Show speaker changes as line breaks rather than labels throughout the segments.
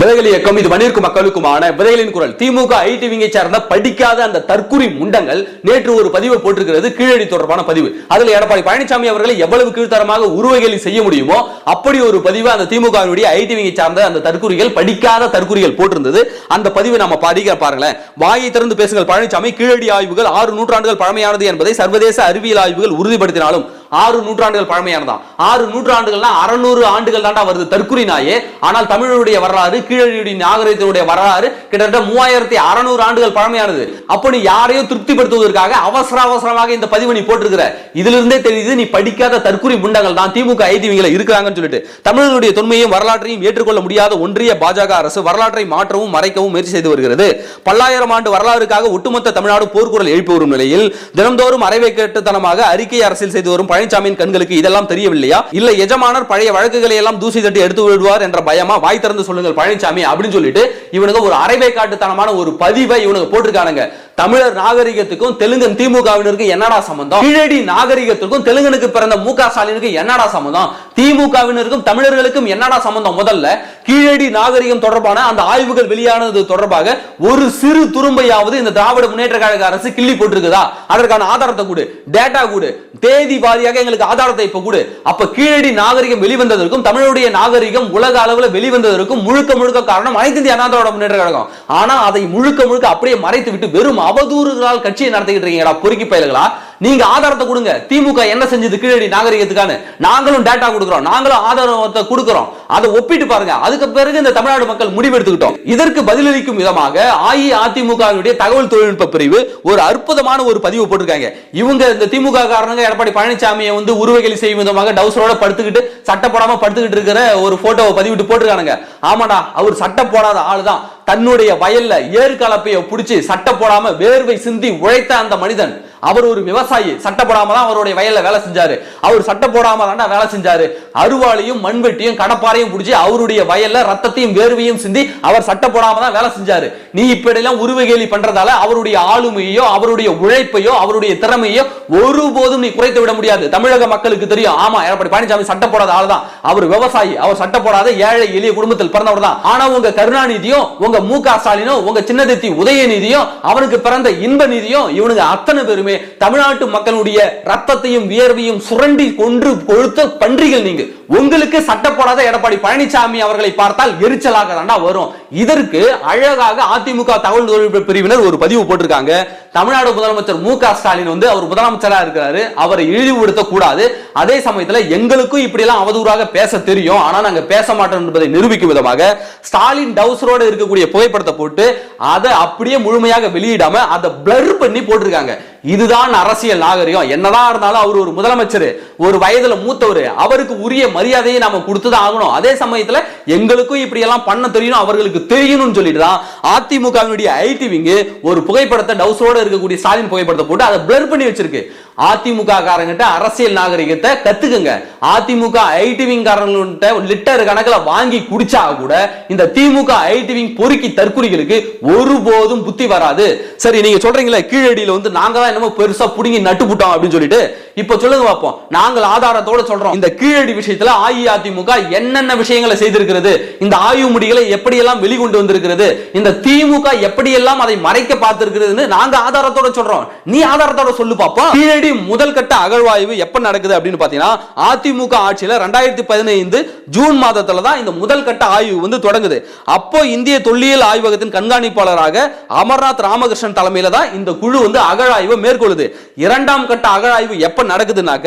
விதைகள் இயக்கம் இது மண்ணிற்கும் மக்களுக்குமான விதைகளின் குரல். திமுக ஐடிவிங்கை சார்ந்த படிக்காத அந்த தற்குறி முண்டங்கள் நேற்று ஒரு பதிவை போட்டிருக்கிறது கீழடி தொடர்பான பதிவு. அதில் எடப்பாடி பழனிசாமி அவர்களை எவ்வளவு கீழ்த்தரமாக உருவகையில் செய்ய முடியுமோ அப்படி ஒரு பதிவு அந்த திமுகவினுடைய ஐடிவிங்கை சார்ந்த அந்த தற்குறிகள் படிக்காத தற்குறிகள் போட்டிருந்தது. அந்த பதிவை நம்ம படிக்க பாருங்களேன். வாயை திறந்து பேசுங்கள் பழனிசாமி கீழடி ஆய்வுகள் ஆறு நூற்றாண்டுகள் பழமையானது என்பதை சர்வதேச அறிவியல் ஆய்வுகள் உறுதிப்படுத்தினாலும் ஆறு நூற்றாண்டுகள் பழமையானதான் ஆறு நூற்றாண்டுகள்னா அறநூறு ஆண்டுகள் தாண்டா வருது தற்குறி நாயே. ஆனால் தமிழருடைய வரலாறு கீழடியுடைய நாகரிகத்தினுடைய வரலாறு கிட்டத்தட்ட மூவாயிரத்தி அறுநூறு ஆண்டுகள் பழமையானது. அப்போ நீ யாரையும் திருப்திப்படுத்துவதற்காக அவசர அவசரமாக இந்த பதிவு நீ போட்டிருக்கிற. இதுல இருந்தே தெரியுது நீ படிக்காத தற்குறி முண்டங்கள் தான் திமுக ஐடிவிகளை இருக்கிறாங்கன்னு சொல்லிட்டு. தமிழர்களுடைய தொன்மையும் வரலாற்றையும் ஏற்றுக்கொள்ள முடியாத ஒன்றிய பாஜக அரசு வரலாற்றை மாற்றவும் மறைக்கவும் முயற்சி செய்து வருகிறது. பல்லாயிரம் ஆண்டு வரலாறுக்காக ஒட்டுமொத்த தமிழ்நாடு போர்க்குரல் எழுப்பி வரும் நிலையில் தினந்தோறும் அரைவை கேட்டுத்தனமாக அறிக்கை அரசியல் செய்து வரும் பழனிசாமியின் கண்களுக்கு இதெல்லாம் தெரியவில்லையா? இல்ல எஜமானர் பழைய வழக்குகளை எல்லாம் தூசி தட்டி எடுத்து விடுவார் என்ற பயமா? வாய் திறந்து சொல்லுங்கள் பழனிசாமி அப்படின்னு சொல்லிட்டு இவனுக்கு ஒரு அரைவை காட்டுத்தனமான ஒரு பதிவை இவனுக்கு போட்டிருக்கானுங்க. தமிழர் நாகரிகத்துக்கும் தெலுங்கன் திமுகவினருக்கு என்னடா சம்பந்தம்? கீழடி நாகரிகத்திற்கும் தெலுங்கனுக்கு பிறந்த மு க ஸ்டாலினுக்கு என்னடா சம்பந்தம்? திமுகவினருக்கும் தமிழர்களுக்கும் என்னடா சம்பந்தம் முதல்ல? கீழடி நாகரிகம் தொடர்பான அந்த ஆய்வுகள் வெளியானது தொடர்பாக ஒரு சிறு துரும்பையாவது இந்த திராவிட முன்னேற்ற கழக அரசு கிள்ளி போட்டிருக்குதா? அதற்கான ஆதாரத்தை கூடு டேட்டா கூடு தேதி வாரியாக எங்களுக்கு ஆதாரத்தை இப்ப கூடு. அப்ப கீழடி நாகரிகம் வெளிவந்ததற்கும் தமிழுடைய நாகரிகம் உலக அளவில் வெளிவந்ததற்கும் முழுக்க முழுக்க காரணம் அனைத்து இந்திய அண்ணா திராவிட முன்னேற்ற கழகம். ஆனா அதை முழுக்க முழுக்க அப்படியே மறைத்து விட்டு வெறும் அவதூறுகளால் கட்சியை நடத்திக்கிட்டு இருக்கீங்கடா பொறுக்கி பயல்களா நீங்க ஆதாரத்தை கொடுங்க. திமுக என்ன செஞ்சது கீழடி நாகரிகத்துக்கான நாங்களும் டேட்டா கொடுக்குறோம். நாங்களும் ஆதாரத்தை கொடுக்குறோம். அதை ஒப்பிட்டு பாருங்க. அதுக்கு பிறகு இந்த தமிழ்நாடு மக்கள் முடிவெடுத்துக்கிட்டோம். இதற்கு பதிலளிக்கும் விதமாக அஇஅதிமுகவினுடைய தகவல் தொழில்நுட்ப பிரிவு ஒரு அற்புதமான ஒரு பதிவு போட்டிருக்காங்க. இவங்க இந்த திமுக காரணங்க எடப்பாடி பழனிசாமியை வந்து உருவகலி செய்யும் விதமாக டவுசரோட படுத்துக்கிட்டு சட்டை போடாம படுத்துக்கிட்டு இருக்கிற ஒரு போட்டோவை பதிவிட்டு போட்டிருக்கானுங்க. ஆமாடா அவர் சட்டை போடாத ஆளுதான். தன்னுடைய வயல்ல ஏறு கலப்பையை புடிச்சு சட்டை போடாம வேர்வை சிந்தி உழைத்த அந்த மனிதன். அவர் ஒரு விவசாயி. சட்டை போடாம தான் அவருடைய வயல்ல வேலை செஞ்சாரு. அவர் சட்டை போடாம தாண்டா வேலை செஞ்சாரு. அருவாளையும் மண்வெட்டியும் கடப்பாரையும் பிடிச்சி அவருடைய வயல்ல ரத்தத்தையும் வேர்வையும் சிந்தி அவர் சட்டை போடாம தான் வேலை செஞ்சாரு. நீ இப்படி எல்லாம் உருவகேலி பண்றதால அவருடைய ஆளுமையோ அவருடைய உழைப்பையோ அவருடைய திறமையோ ஒருபோதும் நீ குறைத்து விட முடியாது. தமிழக மக்களுக்கு தெரியும். ஆமா எடப்பாடி பழனிசாமி சட்டை போடாத ஆள் தான் அவர் விவசாயி. அவர் சட்டை போடாத ஏழை எளிய குடும்பத்தில் பிறந்தவர் தான் ஆனா உங்க கருணாநிதியும் உங்க மு க ஸ்டாலினும் உங்க சின்னதித்தி உதயநிதியும் அவனுக்கு பிறந்த இன்ப நிதியும் இவனுங்க அத்தனை பெருமை தமிழ்நாட்டு மக்களுடைய ரத்தத்தையும் வியர்வையும் சுரண்டி கொன்று கொழுத்த பன்றிகள் நீங்க. உங்களுக்கு சட்டப்படாத போடாத எடப்பாடி பழனிசாமி அவர்களை பார்த்தால் எரிச்சலாக தாண்டா வரும். இதற்கு அழகாக அதிமுக தகவல் தொழில்நுட்ப பிரிவினர் ஒரு பதிவு போட்டிருக்காங்க. தமிழ்நாடு முதலமைச்சர் மு க ஸ்டாலின் வந்து அவர் முதலமைச்சரா இருக்கிறாரு. அவரை இழிவுபடுத்த கூடாது அதே சமயத்துல எங்களுக்கும் இப்படி எல்லாம் அவதூறாக பேச தெரியும். ஆனா நாங்க பேச மாட்டோம் என்பதை நிரூபிக்கும் விதமாக ஸ்டாலின் டவுசரோட இருக்கக்கூடிய புகைப்படத்தை போட்டு அதை அப்படியே முழுமையாக வெளியிடாம அதை பிளர் பண்ணி போட்டிருக்காங்க. இதுதான் அரசியல் நாகரிகம். என்னதான் இருந்தாலும் அவர் ஒரு முதலமைச்சர் ஒரு வயதுல மூத்தவர் அவருக்கு உரிய மரியாதையை நாம கொடுத்துதான் ஆகணும். அதே சமயத்துல எங்களுக்கும் இப்படி எல்லாம் பண்ண தெரியணும் அவர்களுக்கு தெரியணும்னு சொல்லிட்டு தான் அதிமுகவினுடைய ஐடி விங்கு ஒரு புகைப்படத்தை டவுஸோட இருக்கக்கூடிய ஸ்டாலின் புகைப்படத்தை போட்டு அதை பிளர் பண்ணி வச்சிருக்கு. அதிமுக காரங்கிட்ட அரசியல் நாகரிகத்தை கத்துக்குங்க. ADMK IT wing wing litre கணக்கில் வாங்கி குடிச்சா கூட இந்த திமுக ஐடிவிங் பொறுக்கி தற்கொலைகளுக்கு ஒருபோதும் புத்தி வராது. சரி நீங்க சொல்றீங்களா கீழடியில் வந்து நாங்க தான் என்னமோ பெருசா புடுங்கி நட்டு புட்டோம் அப்படின்னு சொல்லிட்டு இப்போ சொல்லுங்க பார்ப்போம் நாங்கள் ஆதாரத்தோட சொல்றோம். இந்த கீழடி விஷயத்துல அஇஅதிமுக என்னென்ன விஷயங்களை செய்திருக்கிறது? இந்த ஆய்வு முடிகளை எப்படியெல்லாம் வெளிக்கொண்டு வந்திருக்கிறது? இந்த திமுக எப்படியெல்லாம் அதை மறைக்க பார்த்திருக்கிறது நாங்க ஆதாரத்தோட சொல்றோம். நீ ஆதாரத்தோட சொல்லு பாப்போம். கீழடி முதல் கட்ட அகழ்வாய்வு எப்ப நடக்குது அப்படின்னு பாத்தீங்கன்னா அதிமுக ஆட்சியில ரெண்டாயிரத்தி பதினைந்து ஜூன் மாதத்துல தான் இந்த முதல் கட்ட ஆய்வு வந்து தொடங்குது. அப்போ இந்திய தொல்லியல் ஆய்வகத்தின் கண்காணிப்பாளராக அமர்நாத் ராமகிருஷ்ணன் தலைமையில தான் இந்த குழு வந்து அகழாய்வு மேற்கொள்ளுது. இரண்டாம் கட்ட அகழாய்வு எப்ப நடக்குதுனாக்க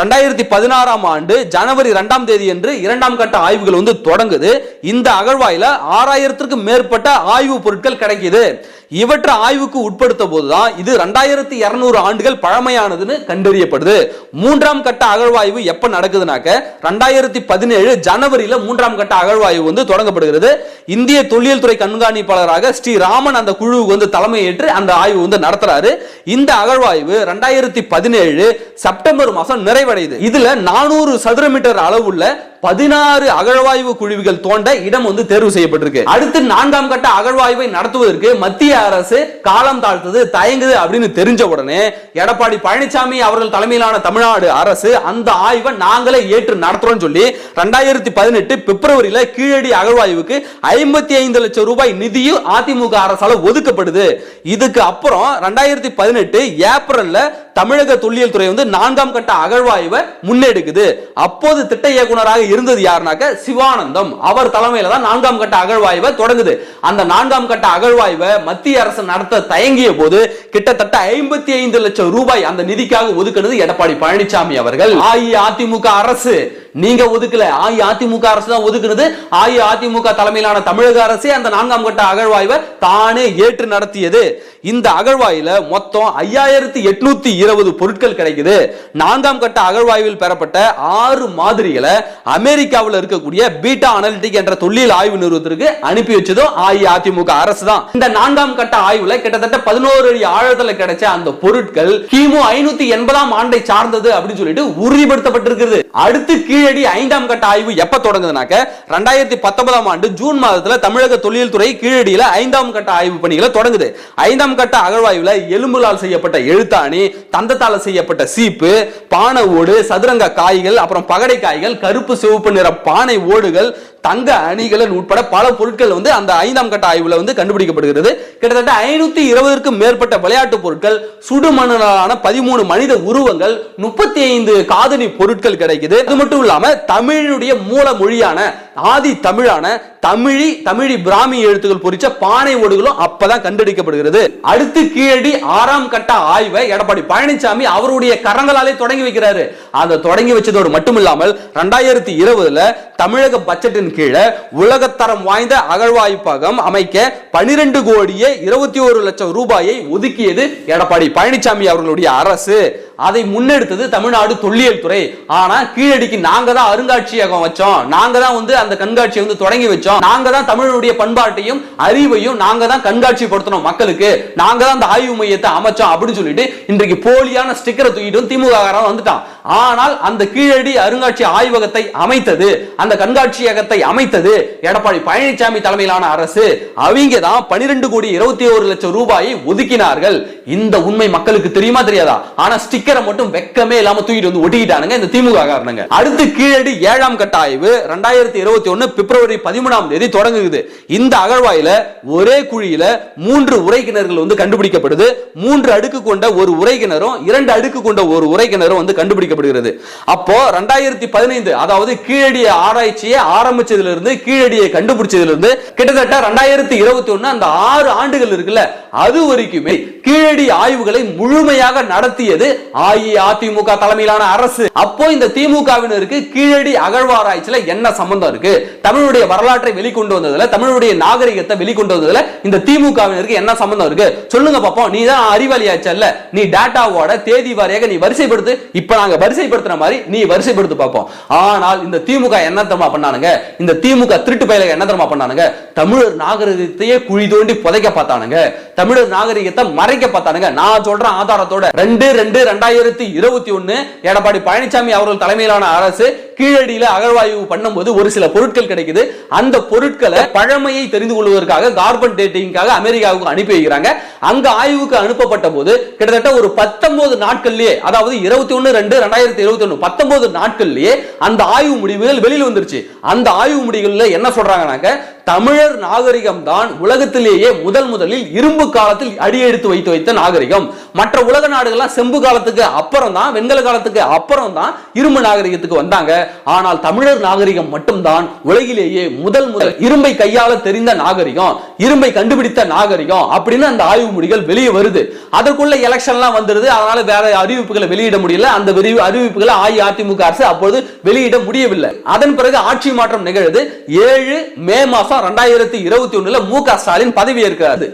ரெண்டாயிரத்தி பதினாறாம் ஆண்டு ஜனவரி இரண்டாம் தேதி என்று இரண்டாம் கட்ட ஆய்வுகள் வந்து தொடங்குது. இந்த அகழ்வாயில ஆறாயிரத்திற்கும் மேற்பட்ட ஆய்வு பொருட்கள் கிடைக்குது. இவற்றை ஆய்வுக்கு உட்படுத்த போதுதான் இது ரெண்டாயிரத்தி இருநூறு ஆண்டுகள் பழமையானதுன்னு கண்டறியப்படுது. மூன்றாம் கட்ட அகழ்வாய்வு எப்ப நடக்குதுனாக்க ரெண்டாயிரத்தி பதினேழு ஜனவரியில மூன்றாம் கட்ட அகழ்வாய்வு வந்து தொடங்கப்படுகிறது. இந்திய தொழில் துறை கண்காணிப்பாளராக ஸ்ரீ ராமன் அந்த குழுவுக்கு வந்து தலைமையேற்று அந்த ஆய்வு வந்து நடத்துறாரு. இந்த அகழ்வாய்வு ரெண்டாயிரத்தி பதினேழு செப்டம்பர் மாசம் நிறைவடையுது. இதுல நானூறு சதுர மீட்டர் அளவுள்ள பதினாறு அகழ்வாய்வு குழுவிகள் தோண்ட இடம் வந்து தேர்வு செய்யப்பட்டிருக்கு. அடுத்து நான்காம் கட்ட அகழ்வாய்வை நடத்துவதற்கு மத்திய அரசு காலம் தாழ்த்தது தயங்குது அப்படின்னு தெரிஞ்ச உடனே எடப்பாடி பழனிசாமி அவர்கள் தலைமையிலான தமிழ்நாடு அரசு அந்த ஆய்வை நாங்களே ஏற்று நடத்துறோம் சொல்லி ரெண்டாயிரத்தி பதினெட்டு பிப்ரவரியில கீழடி அகழ்வாய்வுக்கு ஐம்பத்தி ஐந்து லட்சம் ரூபாய் நிதியும் அதிமுக அரசால ஒதுக்கப்படுது. இதுக்கு அப்புறம் ரெண்டாயிரத்தி பதினெட்டு ஏப்ரல்ல தமிழக தொல்லியல் துறை வந்து நான்காம் கட்ட அகழ்வாய்வை முன்னெடுக்குது. அப்போது திட்ட இயக்குனராக இருந்தது யாருனாக்க சிவானந்தம். அவர் தலைமையில தான் நான்காம் கட்ட அகழ்வாய்வை தொடங்குது. அந்த நான்காம் கட்ட அகழ்வாய்வை மத்திய அரசு நடத்த தயங்கிய போது கிட்டத்தட்ட ஐம்பத்தி ஐந்து லட்சம் ரூபாய் அந்த நிதிக்காக ஒதுக்குனது எடப்பாடி பழனிசாமி அவர்கள். அஇஅதிமுக அரசு. நீங்க ஒதுக்கல. அஇஅதிமுக அரசு தான் ஒதுக்குனது. அஇஅதிமுக தலைமையிலான தமிழக அரசு அந்த நான்காம் கட்ட அகழ்வாய்வை தானே ஏற்று நடத்தியது. இந்த அகழ்வாயில மொத்தம் ஐயாயிரத்தி எட்நூத்தி இருபது பொருட்கள் கிடைக்குது. நான்காம் கட்ட அகழ்வாய்வில் பெறப்பட்ட ஆறு மாதிரிகளை அமெரிக்காவில் இருக்கக்கூடிய பீட்டா அனலிட்டிக் என்ற தொழில் ஆய்வு நிறுவனத்திற்கு அனுப்பி வச்சதும் அஇஅதிமுக அரசு தான். இந்த நான்காம் கட்ட ஆய்வுல கிட்டத்தட்ட பதினோரு அடி ஆழத்துல கிடைச்ச அந்த பொருட்கள் கிமு ஐநூத்தி எண்பதாம் ஆண்டை சார்ந்தது அப்படின்னு சொல்லிட்டு உறுதிப்படுத்தப்பட்டிருக்கிறது. அடுத்து கீழ் கீழடி ஐந்தாம் கட்ட ஆய்வு எப்ப தொடங்குதுனாக்க ரெண்டாயிரத்தி பத்தொன்பதாம் ஆண்டு ஜூன் மாதத்துல தமிழக தொழில் துறை கீழடியில ஐந்தாம் கட்ட ஆய்வு பணிகளை தொடங்குது. ஐந்தாம் கட்ட அகழ்வாய்வுல எலும்புலால் செய்யப்பட்ட எழுத்தாணி தந்தத்தால செய்யப்பட்ட சீப்பு பானை ஓடு சதுரங்க காய்கள் அப்புறம் பகடை காய்கள் கருப்பு சிவப்பு நிற பானை ஓடுகள் தங்க அணிகலன் உட்பட பல பொருட்கள் வந்து அந்த ஐந்தாம் கட்ட ஆய்வுல வந்து கண்டுபிடிக்கப்படுகிறது. கிட்டத்தட்ட ஐநூத்தி இருபதற்கும் மேற்பட்ட விளையாட்டு பொருட்கள் சுடுமணலான பதிமூணு மனித உருவங்கள் முப்பத்தி ஐந்து காதணி பொருட்கள் கிடைக்குது. அது மட்டும் இல்லாம தமிழுடைய மூல மொழியான ஆதி தமிழான தமிழி தமிழி பிராமி எழுத்துக்கள் பொறிச்ச பானை ஓடுகளும் அப்பதான் கண்டுபிடிக்கப்படுகிறது அடுத்து கீழடி ஆறாம் கட்ட ஆய்வை எடப்பாடி பழனிசாமி அவருடைய கரங்களாலே தொடங்கி வைக்கிறாரு. அதை தொடங்கி வச்சதோடு மட்டும் இல்லாமல் ரெண்டாயிரத்தி இருபதுல தமிழக பட்ஜெட்டின் கீழே உலகத்தரம் வாய்ந்த அகழ்வாய்ப்பகம் அமைக்க பனிரெண்டு கோடியே இருபத்தி ஒரு லட்சம் ரூபாயை ஒதுக்கியது எடப்பாடி பழனிசாமி அவர்களுடைய அரசு. அதை முன்னெடுத்தது தமிழ்நாடு தொல்லியல் துறை. ஆனா கீழடிக்கு நாங்க தான் அருங்காட்சியகம் வச்சோம். நாங்க தான் வந்து அந்த கண்காட்சியை வந்து தொடங்கி வச்சோம். நாங்க தான் தமிழனுடைய பண்பாட்டையும் அறிவையும் நாங்க தான் கண்காட்சிப்படுத்தணும் மக்களுக்கு. நாங்க தான் அந்த ஆய்வு மையத்தை அமைச்சோம் அப்படின்னு சொல்லிட்டு இன்றைக்கு போலியான ஸ்டிக்கரை தூக்கிட்டு திமுக வந்துட்டான். ஆனால் அந்த கீழடி அருங்காட்சி ஆய்வகத்தை அமைத்தது அந்த கண்காட்சியகத்தை அமைத்தது எடப்பாடி பழனிசாமி தலைமையிலான அரசு. அவங்க தான் பனிரெண்டு கோடி இருபத்தி ஒரு லட்சம் ரூபாயை ஒதுக்கினார்கள். இந்த உண்மை மக்களுக்கு தெரியுமா தெரியாதா? ஆனா ஸ்டிக்கரை மட்டும் வெக்கமே இல்லாம தூக்கிட்டு வந்து ஒட்டிக்கிட்டானுங்க இந்த திமுக காரணங்க. அடுத்து கீழடி ஏழாம் கட்ட ஆய்வு ரெண்டாயிரத்தி இருபத்தி ஒன்னு பிப்ரவரி பதிமூணாம் தேதி தொடங்குது. இந்த அகழ்வாயில ஒரே குழியில மூன்று உரைக்கிணறுகள் வந்து கண்டுபிடிக்கப்படுது. மூன்று அடுக்கு கொண்ட ஒரு உரைக்கிணறும் இரண்டு அடுக்கு கொண்ட ஒரு உரைக்கிணறும் வந்து கண்டுபிடிக்கப்படுகிறது. அப்போ ரெண்டாயிரத்தி பதினைந்து அதாவது கீழடிய ஆராய்ச்சியை ஆரம்பிச்சதுல இருந்து கீழடியை கண்டுபிடிச்சதுல இருந்து கிட்டத்தட்ட ரெண்டாயிரத்தி இருபத்தி ஒன்னு அந்த ஆறு ஆண்டுகள் இருக்குல்ல அது வரைக்குமே கீழடி ஆய்வுகளை முழுமையாக நடத்தியது அஇஅதிமுக தலைமையிலான அரசு. அப்போ இந்த திமுகவினருக்கு கீழடி அகழ்வாராய்ச்சியில என்ன சம்பந்தம் இருக்கு? தமிழுடைய வரலாற்றை வெளிக்கொண்டு வந்ததுல தமிழுடைய நாகரிகத்தை வெளிக்கொண்டு வந்ததுல இந்த திமுகவினருக்கு என்ன சம்பந்தம் இருக்கு? சொல்லுங்க பாப்போம். நீ தான் அறிவாளியாச்சல்ல நீ டேட்டாவோட தேதி வாரியாக நீ வரிசைப்படுத்து. இப்ப நாங்க வரிசைப்படுத்துற மாதிரி நீ வரிசைப்படுத்து பார்ப்போம் ஆனால் இந்த திமுக என்ன தரமா பண்ணானுங்க? இந்த திமுக திருட்டு பயில என்ன தரமா பண்ணானுங்க? தமிழர் நாகரிகத்தையே குழி தோண்டி புதைக்க பார்த்தானுங்க. தமிழர் நாகரிகத்தை மறைக்க பார்த்தானுங்க. நான் சொல்றேன் ஆதாரத்தோட. ரெண்டு ரெண்டு இரண்டாயிரத்தி இருபத்தி ஒன்னு எடப்பாடி பழனிசாமி அவர்கள் தலைமையிலான அரசு கீழடியில அகழ்வாய்வு பண்ணும்போது ஒரு சில பொருட்கள் கிடைக்குது. அந்த பொருட்களை பழமையை தெரிந்து கொள்வதற்காக கார்பன் டேட்டிங்காக அமெரிக்காவுக்கு அனுப்பி வைக்கிறாங்க. அங்க ஆய்வுக்கு அனுப்பப்பட்ட போது கிட்டத்தட்ட ஒரு பத்தொன்பது நாட்கள்லயே அதாவது இருபத்தி ஒன்னு ரெண்டு ரெண்டாயிரத்தி இருபத்தி ஒன்னு பத்தொன்பது நாட்கள்லயே அந்த ஆய்வு முடிவுகள் வெளியில் வந்துருச்சு. அந்த ஆய்வு முடிவுகள்ல என்ன சொல்றாங்கன்னாக்க தமிழர் நாகரிகம் தான் உலகத்திலேயே முதல் முதலில் இரும்பு காலத்தில் அடியெடுத்து வைத்து வைத்த நாகரிகம். மற்ற உலக நாடுகள்லாம் செம்பு காலத்துக்கு அப்புறம் தான் வெண்கல காலத்துக்கு அப்புறம் தான் இரும்பு நாகரிகத்துக்கு வந்தாங்க. ஆனால் தமிழர் நாகரிகம் மட்டும்தான் உலகிலேயே முதல் முதல் இரும்பை கையாள தெரிந்த நாகரிகம் இரும்பை கண்டுபிடித்த நாகரிகம் அப்படின்னு அந்த ஆய்வு முடிவுகள் வெளியே வருது. அதற்குள்ள எலெக்ஷன்லாம் வந்துருது. அதனால வேற அறிவிப்புகளை வெளியிட முடியல. அந்த அறிவிப்புகளை அஇஅதிமுக அரசு அப்பொழுது வெளியிட முடியவில்லை. அதன் பிறகு ஆட்சி மாற்றம் நிகழுது. ஏழு மே மாசம் ரெண்டாயிரத்தி இருபத்தி ஒண்ணுல மு க ஸ்டாலின் பதவி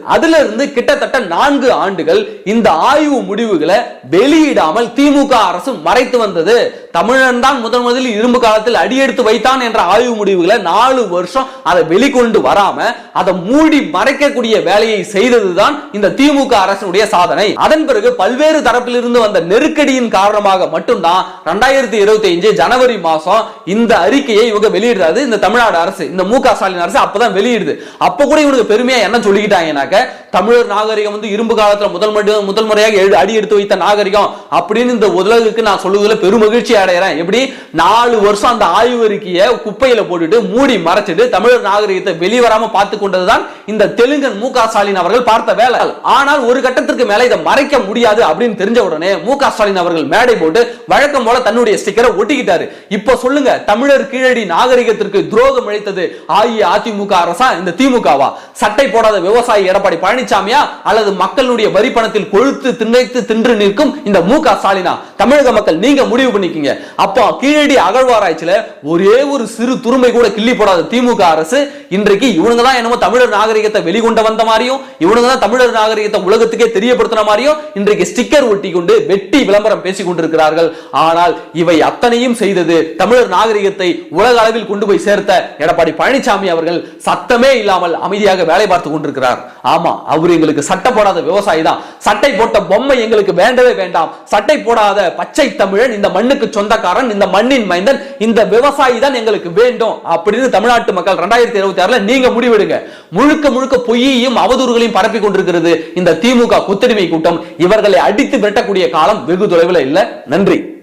அதுல இருந்து கிட்டத்தட்ட நான்கு ஆண்டுகள் இந்த ஆய்வு முடிவுகளை வெளியிடாமல் திமுக அரசு மறைத்து வந்தது. தமிழன் தான் முதன் முதலில் இரும்பு காலத்தில் அடியெடுத்து வைத்தான் என்ற ஆய்வு முடிவுகளை நாலு வருஷம் அதை வெளிக்கொண்டு வராம அதை மூடி மறைக்கக்கூடிய வேலையை செய்ததுதான் இந்த திமுக அரசுடைய சாதனை. அதன் பிறகு பல்வேறு தரப்பிலிருந்து வந்த நெருக்கடியின் காரணமாக மட்டும்தான் ரெண்டாயிரத்தி இருபத்தி அஞ்சு ஜனவரி மாசம் இந்த அறிக்கையை இவங்க வெளியிடுறாரு. இந்த தமிழ்நாடு அரசு இந்த மு க ஸ்டாலின் அரசு அப்பதான் வெளியிடுது. அப்ப கூட இவனுக்கு பெருமையா என்ன சொல்லிக்கிட்டாங்கன்னாக்க தமிழர் நாகரிகம் வந்து இரும்பு காலத்துல முதல் முதல் முறையாக எழு- அடி எடுத்து வைத்த நாகரிகம் அப்படின்னு இந்த உலகுக்கு நான் சொல்லுவதில் பெரும் மகிழ்ச்சி அடைகிறேன் எப்படி? நாலு நாலு வருஷம் அந்த ஆய்வு குப்பையில போட்டுட்டு மூடி மறைச்சிட்டு தமிழர் நாகரிகத்தை வெளிவராம பார்த்து கொண்டதுதான் இந்த தெலுங்கன் மு ஸ்டாலின் அவர்கள் பார்த்த வேலை. ஆனால் ஒரு கட்டத்திற்கு மேல இதை மறைக்க முடியாது அப்படின்னு தெரிஞ்ச உடனே மு ஸ்டாலின் அவர்கள் மேடை போட்டு வழக்கம் போல தன்னுடைய ஸ்டிக்கரை ஒட்டிக்கிட்டாரு. இப்ப சொல்லுங்க தமிழர் கீழடி நாகரிகத்திற்கு துரோகம் இழைத்தது அஇஅதிமுக அரசா இந்த திமுகவா? சட்டை போடாத விவசாயி எடப்பாடி பழனிசாமியா அல்லது மக்களுடைய வரி பணத்தில் கொழுத்து திண்ணைத்து தின்று நிற்கும் இந்த மு ஸ்டாலினா? தமிழக மக்கள் நீங்க முடிவு பண்ணிக்கீங்க. அப்போ கீழடி அக அகழ்வாராய்ச்சியில ஒரே ஒரு சிறு துருமை கூட கிள்ளி போடாத திமுக அரசு இன்றைக்கு இவனுங்க தான் என்னமோ தமிழர் நாகரிகத்தை வெளிக்கொண்டு வந்த மாதிரியும் இவனுங்க தான் தமிழர் நாகரிகத்தை உலகத்துக்கே தெரியப்படுத்தின மாதிரியும் இன்றைக்கு ஸ்டிக்கர் ஒட்டி கொண்டு வெட்டி விளம்பரம் பேசிக் கொண்டிருக்கிறார்கள். ஆனால் இவை அத்தனையும் செய்தது தமிழர் நாகரிகத்தை உலக அளவில் கொண்டு போய் சேர்த்த எடப்பாடி பழனிசாமி அவர்கள். சத்தமே இல்லாமல் அமைதியாக வேலை பார்த்து கொண்டிருக்கிறார். ஆமா அவர் எங்களுக்கு சட்டை போடாத விவசாயி தான். சட்டை போட்ட பொம்மை எங்களுக்கு வேண்டவே வேண்டாம். சட்டை போடாத பச்சை தமிழன் இந்த மண்ணுக்கு சொந்தக்காரன் இந்த மண்ணின் மைந்தன் இந்த விவசாயி தான் எங்களுக்கு வேண்டும் அப்படின்னு தமிழ்நாட்டு மக்கள் ரெண்டாயிரத்தி இருபத்தி ஆறுல நீங்க முடிவெடுங்க. முழுக்க முழுக்க பொய்யையும் அவதூறுகளையும் பரப்பி கொண்டிருக்கிறது இந்த திமுக கொத்தடிமை கூட்டம். இவர்களை அடித்து விரட்டக்கூடிய காலம் வெகு தொலைவில் இல்ல. நன்றி.